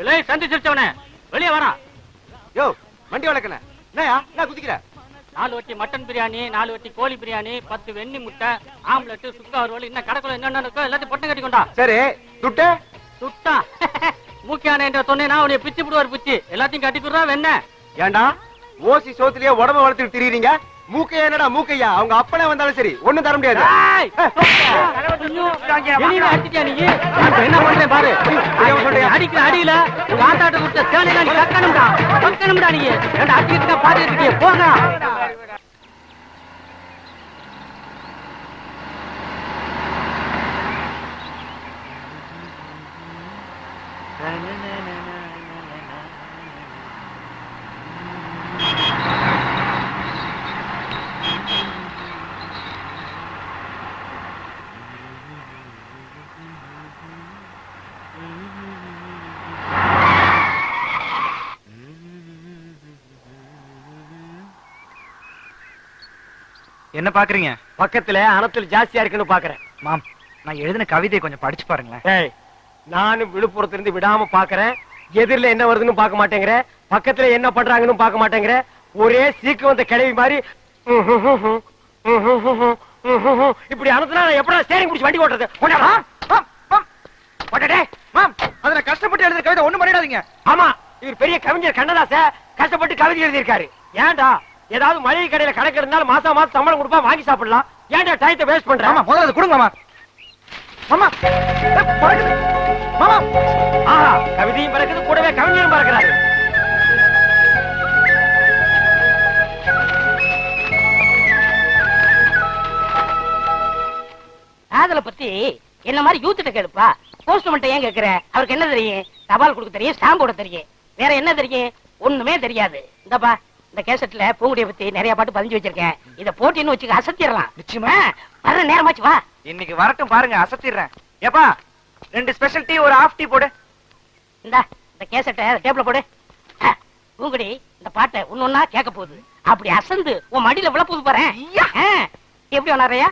இல்லை சந்தி சிரிச்சவனே வெளியே வரா யோ வண்டி வளர்க்கல. என்னயா என்ன குதிக்கிற? நாலு வட்டி மட்டன் பிரியாணி நாலு வட்டி கோழி பிரியாணி பத்து வெண்ணி முட்டை ஆம்லெட் சுக்கா வறுவல் இன்னும் கடைக்குள்ள என்னென்ன இருக்கோ எல்லாத்தையும் பொட்டை கட்டி கொண்டா. சரி துட்டு? சுட்டா மூக்கியான என்ற சொன்னேன்னா உடைய பிச்சு விடுவார் பிச்சு. எல்லாத்தையும் கட்டி கொடுறா வெண்ண. ஏண்டா ஓசி சோத்துலயே உடம்ப வளர்த்துட்டு திரியுறீங்க? மூக்கையா என்னடா மூக்கையா? அவங்க அப்பனே வந்தாலும் சரி ஒண்ணும் தர முடியாது. என்ன பண்றேன் பாரு. அடிக்கிற அடியில. உங்க ஆத்தாட்ட கொடுத்த சேலையில நீ கக்கணும்டா கக்கணும்டா நீ. ஏன்டா அடிக்கிட்டு பாத்துட்டு இருக்கியே? போங்க என்ன பாக்குறீங்க பக்கத்துல அனத்தில் ஜாஸ்தியா இருக்குன்னு பாக்குறேன் மாம் நான் எழுதின கவிதையை கொஞ்சம் படிச்சு பாருங்களேன் நானும் விழுப்புரத்துல இருந்து விடாம பாக்குறேன் எதிரில என்ன வருதுன்னு பார்க்க மாட்டேங்கிற பக்கத்துல என்ன பண்றாங்கன்னு பார்க்க மாட்டேங்கிற ஒரே சீக்கு வந்த கிளவி மாதிரி இப்படி அனுப்புனா நான் எப்படா ஸ்டேரிங் பிடிச்சி வண்டி ஓட்டுறது கஷ்டப்பட்டு எழுதின கவிதை ஒண்ணும் பண்ணிடாதீங்க ஆமா இவர் பெரிய கவிஞர் கண்ணதாச கஷ்டப்பட்டு கவிதை எழுதியிருக்காரு ஏன்டா ஏதாவது மளிகை கடையில கணக்கு இருந்தாலும் மாசம் மாசம் சம்பளம் கொடுப்பா வாங்கி சாப்பிடலாம். ஏன்டா டயத்தை வேஸ்ட் பண்ற? ஆமா முதல்ல அதை கொடுங்க மாமா. மாமா ஏ, பறக்குது. மாமா. ஆஹா கவிதையும் பறக்குது கூடவே கவிஞரும் பறக்கிறாரு. காதலை பத்தி என்ன மாதிரி யூத்துட்ட கேளுப்பா. போஸ்ட்மன்ட்ட ஏன் கேக்குற? அவருக்கு என்ன தெரியும்? தபால் கொடுக்க தெரியும் ஸ்டாம்ப் போட தெரியும். வேற என்ன தெரியும்? ஒண்ணுமே தெரியாது. இந்தப்பா. இந்த கேசட்ல பூங்குடிய பத்தி நிறைய பாட்டு பதிஞ்சு வச்சிருக்கேன். இத போட்டின்னு வச்சுக்க அசத்திடலாம். நிச்சயமா? ஆ, வர்ற நேரமாச்சு வா. இன்னைக்கு வரட்டும் பாருங்க அசத்திடுறேன். ஏப்பா ரெண்டு ஸ்பெஷல் டீ ஒரு ஆஃப் டீ போடு. இந்தா இந்த கேசட்டை டேபிள்ல போடு. பூங்குடி இந்த பாட்டை ஒன்னொன்னா கேட்க போகுது. அப்படி அசந்து உன் மடியில விழ போது பாரு. எப்படி வனாரையா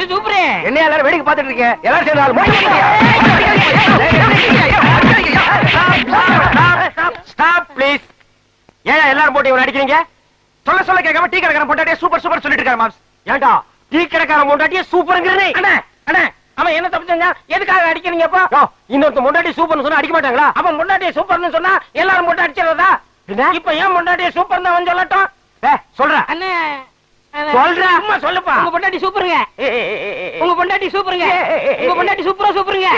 சூப்பர் சூப்பர் என்ன எல்லாரும் வேடிக்கை பார்த்துட்டு இருக்கீங்க எல்லாரும் சேர்ந்து ஏன் எல்லாரும் போட்டு இவன் அடிக்கிறீங்க சொல்ல சொல்ல கேட்காம டீ கடைக்காரன் பொண்டாட்டியே சூப்பர் சூப்பர் சொல்லிட்டு இருக்காரு மாம்ஸ் ஏன்டா டீ கடைக்காரன் முண்டாட்டியே சூப்பருங்கிறனே அண்ணா அண்ணா அவன் என்ன தப்பு செஞ்சா எதுக்காக அடிக்கிறீங்கப்பா யோ, இன்னொருத்த முண்டாட்டி சூப்பர்னு சொன்னா அடிக்க மாட்டாங்களா அவன் முன்னாடியே சூப்பர்னு சொன்னா எல்லாரும் போட்டு அடிச்சிடறதா? இப்ப ஏன் முன்னாடியே சூப்பர் அவன் சொல்லட்டும் சொல்றேன் அண்ணே அண்ணே, சொல்றா. சும்மா சொல்லுப்பா. உங்க பொண்டாட்டி சூப்பருங்க. உங்க பொண்டாட்டி சூப்பருங்க. உங்க பொண்டாட்டி சூப்பரா சூப்பருங்க.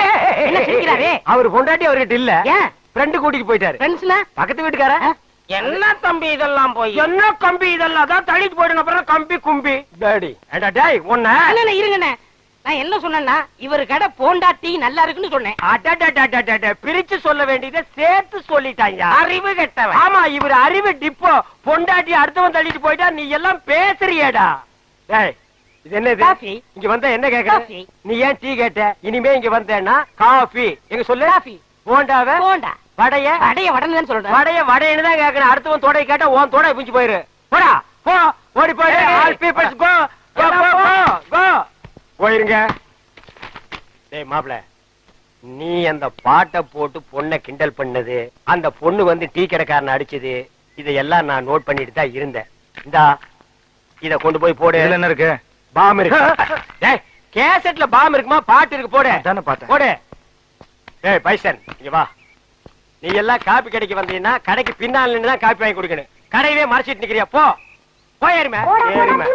என்ன சிரிக்கிறாரே? அவர் பொண்டாட்டி அவர்கிட்ட இல்ல. ஏன் ஃப்ரெண்டு கூட்டிட்டு போயிட்டாரு. ஃப்ரெண்ட்ஸ்னா பக்கத்து வீட்டுக்கார? என்ன தம்பி இதெல்லாம் போய்? என்ன கம்பி இதெல்லாம்? தான் தள்ளிட்டு போயிடும் அப்புறம் கம்பி கும்பி. டேடி ஏண்டா டேய் உன்ன. அண்ணே இருங்கண்ணே. நான் என்ன சொன்னேன்னா இவர் கடை போண்டா டீ நல்லா இருக்குன்னு சொன்னேன். பிரிச்சு சொல்ல வேண்டியதை சேர்த்து சொல்லிட்டாங்க அறிவு கெட்டவன். ஆமா இவர் அறிவு டிப்போ. பொண்டாட்டி அடுத்தவன் தள்ளிட்டு போயிட்டா நீ எல்லாம் பேசுறியேடா. இது என்னது. இங்க வந்தா என்ன கேக்குற. நீ ஏன் டீ கேட்ட? இனிமே இங்க வந்தேன்னா காஃபி. எங்க சொல்லு? காஃபி. போண்டாவ? போண்டா. வடைய? அடைய வடன்னு சொல்றேன் வடைய வடைன்னு தான் கேக்குறேன் அடுத்தவன் தொடை கேட்டா உன் தொடை பிஞ்சு போயிரு. போடா. போ ஓடி போயிரு. ஆல் பீப்பிள்ஸ் கோ கோ கோ கோ போயிருங்க. டேய் மாப்ள நீ அந்த பாட்டை போட்டு பொண்ணை கிண்டல் பண்ணது அந்த பொண்ணு வந்து டீ கடைக்காரனை அடிச்சது இதையெல்லாம் நான் நோட் பண்ணிட்டு தான் இருந்தேன். இந்தா இத கொண்டு போய் போடு. இதுல என்ன இருக்கு? பாம் இருக்கு. டேய் கேசட்ல பாம் இருக்குமா? பாட்டு இருக்கு போடு. அதானே பார்த்தேன். போடு. ஏய் பைசன் இங்க வா. நீ எல்லாம் காப்பி கடைக்கு வந்தீங்கன்னா கடைக்கு பின்னால் நின்று தான் காப்பி வாங்கி கொடுக்கணும். கடையவே மறைச்சிட்டு நிக்கிறியா? போ. போ ஏறுமே. ஏறுமே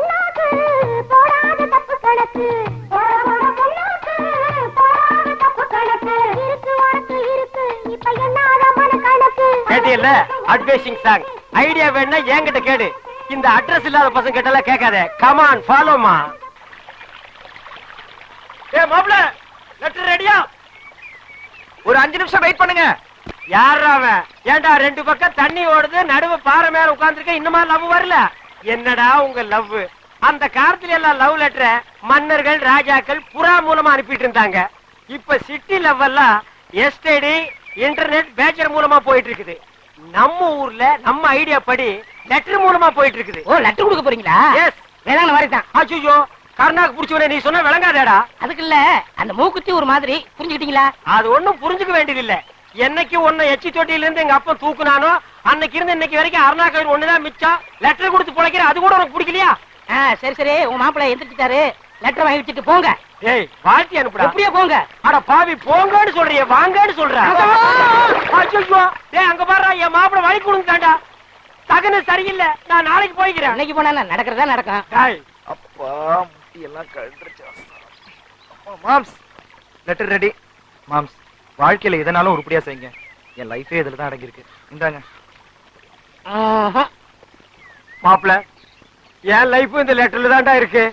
கணக்கு போட போட புண்ணாக்கு கேட்டியல்ல அட்வைசிங் சாங் ஐடியா வேணா என்கிட்ட கேடு இந்த அட்ரஸ் இல்லாத பசங்க கிட்ட கேட்காத. கமான் ஃபாலோமா ஏ மாப்ள லெட்டர் ரெடியா ஒரு அஞ்சு நிமிஷம் வெயிட் பண்ணுங்க. யாரா அவன்? ஏன்டா ரெண்டு பக்கம் தண்ணி ஓடுது நடுவு பாறை மேல உட்கார்ந்திருக்க இன்னுமா லவ் வரல? என்னடா உங்க லவ் அந்த காலத்துல எல்லாம் லவ் லெட்டரை மன்னர்கள் ராஜாக்கள் புறா மூலமா அனுப்பிட்டு இருந்தாங்க இப்ப சிட்டி லவ் எல்லாம் எஸ்டடி இன்டர்நெட் பேச்சர் மூலமா போயிட்டு இருக்குது நம்ம ஊர்ல நம்ம ஐடியா படி லெட்டர் மூலமா போயிட்டு இருக்குது ஓ லட்டு கொடுக்க போறீங்களா? எஸ் வேளாண் மாதிரி தான் அச்சுயோ கருணாக்கு புடிச்சவனே நீ சொன்ன விளங்காதேடா. அதுக்கு இல்ல அந்த மூக்குத்தி ஒரு மாதிரி புரிஞ்சுக்கிட்டீங்களா? அது ஒண்ணும் புரிஞ்சுக்க வேண்டியதில்ல. என்னைக்கு உன்னை எச்சி தொட்டியில இருந்து எங்க அப்பா தூக்குனானோ அன்னைக்கு இருந்து இன்னைக்கு வரைக்கும் அருணாக்கர் ஒண்ணுதான் மிச்சம். லெட்டர் கொடுத்து பிழைக்கிற அது கூட உனக்கு பிடிக்கலையா? சரி சரி. உங்க மாப்பிள்ளை எந்திரிச்சிட்டாரு. லெட்டர் வாங்கி வச்சுட்டு போங்க. ஏய் வாழ்த்தி அனுப்புடா. எப்படியே போங்க. அட பாவி போங்கன்னு சொல்றிய வாங்கன்னு சொல்ற. அச்சோ ஏய் அங்க பாரு என் மாப்பிள வழி கொடுத்தாண்டா தகன சரியில்லை. நான் நாளைக்கு போய்க்கிறேன். அன்னைக்கு போனா நடக்கிறதா நடக்கும்? டேய், அப்பா முட்டி எல்லாம் கழுந்துருச்சு மாம்ஸ். லெட்டர் ரெடி மாம்ஸ் வாழ்க்கையில எதனாலும் உருப்படியா செய்யுங்க. என் லைஃபே இதுல தான் அடங்கி இருக்கு இந்தாங்க. ஆஹா. என் லைஃப் இந்த லெட்டர்ல தான்டா இருக்கு.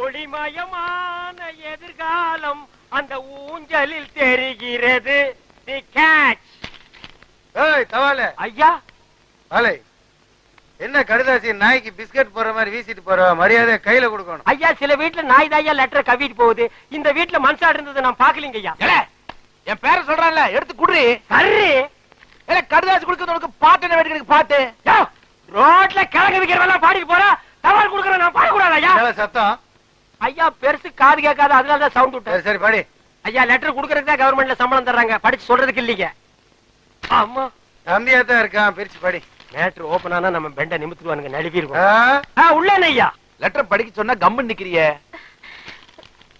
ஒளிமயமான எதிர்காலம் அந்த ஊஞ்சலில் தெரிகிறது. தி கேட்ச் ஏய் தவால ஐயா. வாலை என்ன கடுதாசி நாய்க்கு பிஸ்கட் போற மாதிரி வீசிட்டு போற மரியாதை கையில கொடுக்கணும். ஐயா சில வீட்டுல நாய் தாயா லெட்டர் கவிட்டு போகுது. இந்த வீட்டுல மனசாடு இருந்தது நான் பாக்கலீங்க ஐயா. என் பேரை சொல்றான்ல எடுத்து குடுறி. சரி ஏல கடுதாசி கொடுக்கறது உனக்கு பாட்டு என்ன வேண்டிய பாட்டு? யோ, ரோட்ல கிழங்கு விக்கிறவெல்லாம் பாடிட்டு போறா தவால் கொடுக்கற நான் பாடக்கூடாது ஐயா? சத்தம்? ஐயா பெருசு காது கேட்காது அதனால தான் சவுண்ட் விட்டேன். சரி சரி பாடி. ஐயா லெட்டர் குடுக்கறதுக்கு தான் கவர்மெண்ட்ல சம்பளம் தர்றாங்க. படிச்சு சொல்றதுக்கு இல்லீங்க. ஆமா. தம்பியா தான் இருக்கான் பிரிச்சு படி. மேட்ரு ஓபன் ஆனா நம்ம பெண்ட நிமித்துவானுங்க நழுவி ஆ? இருக்கும் ஆ, உள்ள என்ன ஐயா. லெட்டர் படிக்க சொன்னா கம்மன் நிக்கிறியே.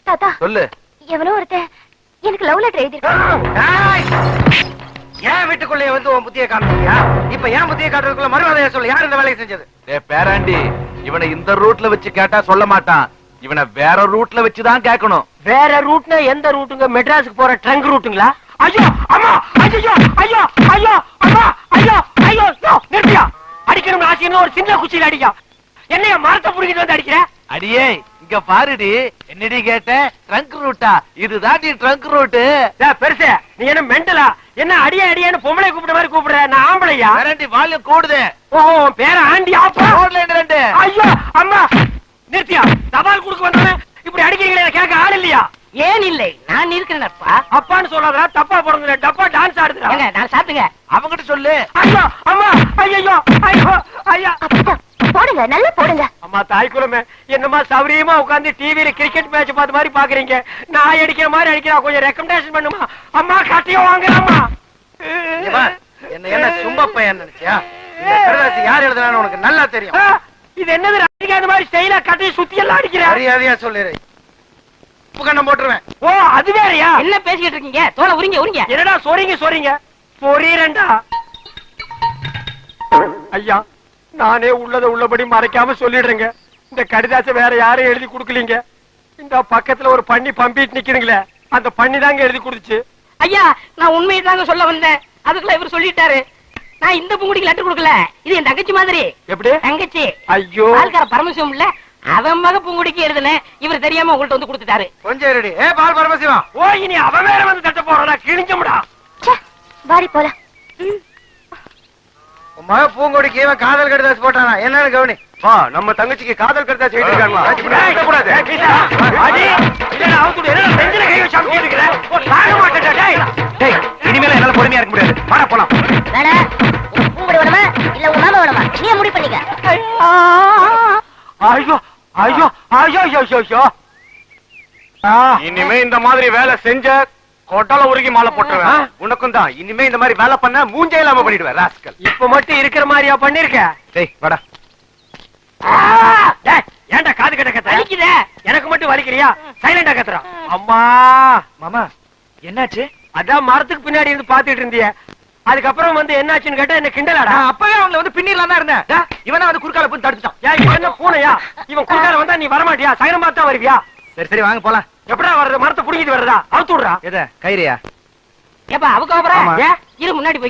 தாத்தா. சொல்லு. எவனோ ஒருத்தன் எனக்கு லவ் லெட்டர் எழுதிருக்கான்! ஏன் வீட்டுக்குள்ளே வந்து உன் புத்திய காமிச்சியா இப்ப ஏன் புத்திய காட்டுறதுக்குள்ள மறுவாதையா சொல்லு? யார் இந்த வேலையை செஞ்சது? ஏ பேராண்டி இவனை இந்த ரூட்ல வச்சு கேட்டா சொல்ல மாட்டான். இவனை வேற ரூட்ல வச்சு தான் கேட்கணும். வேற ரூட்னா எந்த ரூட்டுங்க? மெட்ராஸுக்கு போற ட்ரங்க் ரூட்டுங்களா? ஐயோ அம்மா ஐயோ ஐயோ ஐயோ அம்மா ஐயோ ஐயோ ஐயோ, நிறுத்தியா அடிக்கணும் ஆசைன்னு ஒரு சின்ன குச்சியில அடிக்கா. என்னைய மரத்தை புடிக்கிட்டு வந்து அடிக்கிற? அடியே இங்க பாருடி. என்னடி கேட்ட? ட்ரங்க் ரூட்டா இதுதான் நீ ட்ரங்க் ரூட்டு டேய், பெருசு நீ என்ன மெண்டலா? என்ன அடியே அடியேன்னு பொம்பளை கூப்பிட்ட மாதிரி கூப்பிடுற? நான் ஆம்பளையா? பேராண்டி வால்யூம் கூடுது. ஓ பேர ஆண்டி ஆப்பா. ரெண்டு. ஐயோ அம்மா. நிறுத்தியா? தபால் கொடுக்க வந்தவன். இப்படி அடிக்கிறீங்களே கேட்க ஆள் இல்லையா? ஏன் இல்லை? நான் இருக்கிறேன்ப்பா. அப்பான்னு சொல்லாதடா தப்பா பிறந்தது டப்பா டான்ஸ் ஆடுதுடா. நான் சாப்பிட்டுங்க. அவங்கிட்ட சொல்லு. ஐயோ அம்மா. ஐயோ ஐயோ ஐயா. அப்பா போடுங்க நல்லா போடுங்க. அம்மா தாய் குலமே என்னம்மா சௌரியமா உட்கார்ந்து டிவில கிரிக்கெட் மேட்ச் பார்த்த மாதிரி பாக்குறீங்க நான் அடிக்கிற மாதிரி அடிக்கிறா கொஞ்சம் ரெக்கமெண்டேஷன் பண்ணுமா? அம்மா கட்டியோ வாங்குறாமா இங்க வா. என்ன என்ன சும்மா பையன் நினைச்சியா? இந்த கடுதாசி யார் எழுதுனான்னு உனக்கு நல்லா தெரியும். இது என்னது அடிக்காத மாதிரி ஸ்டைலா கட்டி சுத்தி எல்லாம் அடிக்கிற? மரியாதையா சொல்லிடு கண்ணம் போட்டுருவேன். ஓ அது வேறயா? என்ன பேசிக்கிட்டு இருக்கீங்க? தோலை உரிங்க உரிங்க. என்னடா சொறீங்க சொறீங்க சொறீரண்டா ஐயா நானே உள்ளத உள்ளபடி மறைக்காம சொல்லிடுறேங்க. இந்த கடிதாசை வேற யாரும் எழுதி கொடுக்கலீங்க. இந்த பக்கத்துல ஒரு பண்ணி பம்பிட்டு நிக்குதுங்களே அந்த பண்ணி தாங்க எழுதி கொடுத்துச்சு. ஐயா நான் உண்மையை தாங்க சொல்ல வந்தேன். அதுக்குள்ள இவர் சொல்லிட்டாரு. நான் இந்த பூங்குடிக்கு லெட்டர் கொடுக்கல. இது என் தங்கச்சி மாதிரி. எப்படி? தங்கச்சி. ஐயோ. பால்கார பரமசிவம் இல்ல. அவன் மக பூங்குடிக்கு எழுதுனேன் இவர் தெரியாம உங்கள்ட்ட வந்து கொடுத்துட்டாரு. கொஞ்சம் இருடி. ஏ பால் பரமசிவம். ஓ இனி அவன் வேற வந்து தட்ட போறானா கிழிஞ்சமுடா ச்சே, வாடி போலாம். மக பூங்கொடிக்கு இவன் காதல் கடுதாசி போட்டானா? என்னன்னு கவனி. வா நம்ம தங்கச்சிக்கு காதல் கூடாது. டேய். டேய் இனிமேல என்னால பொறுமையா இருக்க முடியாது. வாடா போலாம். பூங்குடி வேணுமா? இல்ல உன் மாமா வேணுமா? நீ முடிவு பண்ணிக்க. ஐயோ ஐயோ ஐயோ ஐயோ ஐயோ ஐயோ. இனிமே இந்த மாதிரி வேலை செஞ்ச கொட்டல உருகி மாலை போட்டுருவேன். உனக்கும் தான். இனிமே இந்த மாதிரி வேலை பண்ண மூஞ்சே இல்லாம பண்ணிடுவேன் ராஸ்கல் இப்ப மட்டும் இருக்கிற மாதிரியா பண்ணிருக்க? டேய் வாடா. டேய், ஏன்டா காது கட்ட கத்துற? வலிக்குதே. எனக்கு மட்டும் வலிக்கிறியா? சைலண்டா கத்துறா. அம்மா. மாமா என்னாச்சு? அதான் மரத்துக்கு பின்னாடி இருந்து பாத்துட்டு இருந்திய. அதுக்கப்புறம் வந்து என்னாச்சுன்னு கேட்டா என்ன கிண்டலாடா? நான் அப்பவே அவங்கள வந்து பின்னிடலாம் தான் இருந்தேன். இவனா வந்து குறுக்கால போய் தடுத்துட்டான். ஏன் இவன் என்ன பூனையா? இவன் குறுக்கால வந்தா நீ வரமாட்டியா? சகனம் பார்த்தா வருவியா? சரி சரி வாங்க போலாம். எப்படா வர்றது? மரத்தை புடிங்கிட்டு வர்றதா? அவுத்து விடுறா. எத? கைரியா ஏப்பா அவங்க ஆமா. இரு முன்னாடி போய்